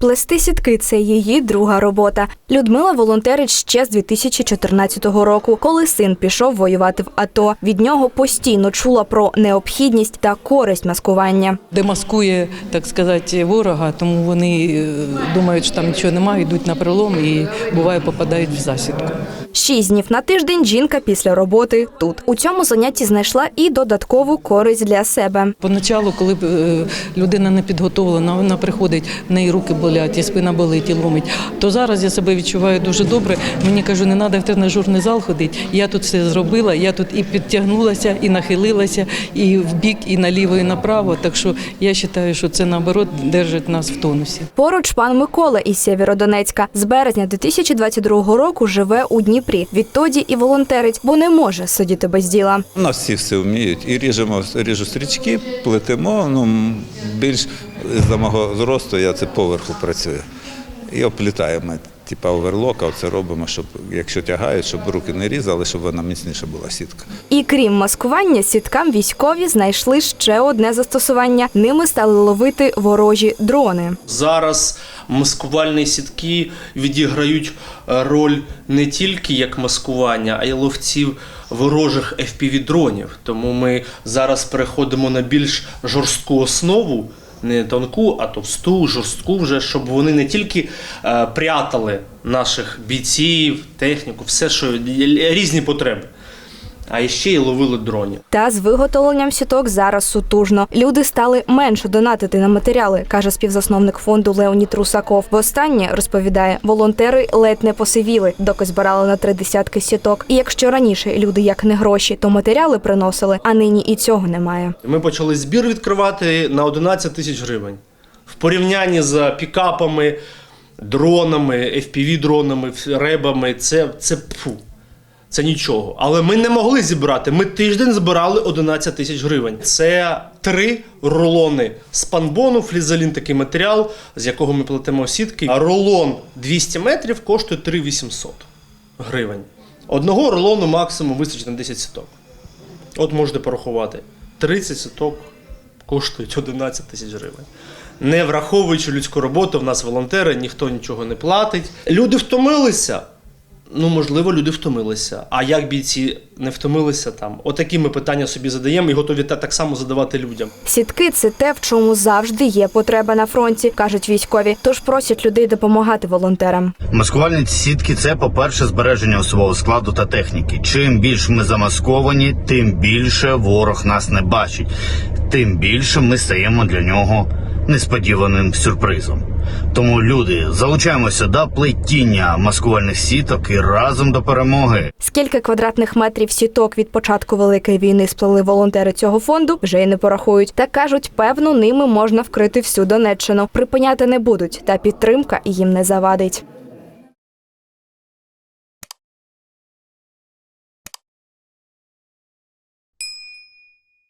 Плести сітки це її друга робота. Людмила волонтерить ще з 2014 року, коли син пішов воювати в АТО. Від нього постійно чула про необхідність та користь маскування. демаскує, так сказати, ворога, тому вони е, думають, що там нічого немає, йдуть на пролом і буває попадають в засідку. Шість днів на тиждень жінка після роботи тут. У цьому занятті знайшла і додаткову користь для себе. Поначалу, коли е, людина не підготовлена, вона приходить, в неї руки болять, і спина болить, і ломить. То зараз я себе відчуваю дуже добре. Мені кажу, не треба в тренажерний зал ходити. Я тут все зробила. Я тут і підтягнулася, і нахилилася, і в бік, і наліво, і направо. Так що я вважаю, що це наоборот держить нас в тонусі. Поруч пан Микола із Сєвєродонецька з березня 2022 року живе у Дніпрі. Відтоді і волонтерить, бо не може сидіти без діла. У нас всі все вміють. І ріжемо ріжу стрічки, плетемо. Ну, більш за мого зросту я це поверху працюю. І оплітаємо. Типа оверлока, це робимо, щоб якщо тягають, щоб руки не різали, щоб вона міцніша була сітка. І крім маскування, сіткам військові знайшли ще одне застосування. Ними стали ловити ворожі дрони. Зараз маскувальні сітки відіграють е, роль не тільки як маскування, а й ловців ворожих FPV-дронів. Тому ми зараз переходимо на більш жорстку основу. Не тонку, а товсту, жорстку вже, щоб вони не тільки е, прятали наших бійців, техніку, все, що різні потреби, а ще й ловили дронів. Та з виготовленням сіток зараз сутужно. Люди стали менше донатити на матеріали, каже співзасновник фонду Леонід Русаков. Востаннє розповідає, волонтери ледь не посивіли, доки збирали на три десятки сіток. І якщо раніше люди як не гроші, то матеріали приносили, а нині і цього немає. Ми почали збір відкривати на 11 тисяч гривень. В порівнянні з пікапами, дронами, FPV-дронами, ребами, це, це фу. Це нічого. Але ми не могли зібрати. Ми тиждень збирали 11 тисяч гривень. Це три рулони спанбону, флізелін такий матеріал, з якого ми плетемо сітки. А рулон 200 метрів коштує 3800 гривень. Одного рулону максимум вистачить на 10 сіток. От можете порахувати. 30 сіток коштують 11 тисяч гривень. Не враховуючи людську роботу, в нас волонтери, ніхто нічого не платить. Люди втомилися. Ну, можливо, люди втомилися. А як бійці не втомилися там? Отакі ми питання собі задаємо і готові та- так само задавати людям. Сітки це те, в чому завжди є потреба на фронті, кажуть військові. Тож просять людей допомагати волонтерам. Маскувальні сітки це, по-перше, збереження особового складу та техніки. Чим більш ми замасковані, тим більше ворог нас не бачить, тим більше ми стаємо для нього несподіваним сюрпризом. Тому люди залучаємося до плетіння маскувальних сіток і разом до перемоги. Скільки квадратних метрів сіток від початку великої війни сплели волонтери цього фонду, вже й не порахують. Та кажуть, певно, ними можна вкрити всю Донеччину. Припиняти не будуть, та підтримка їм не завадить.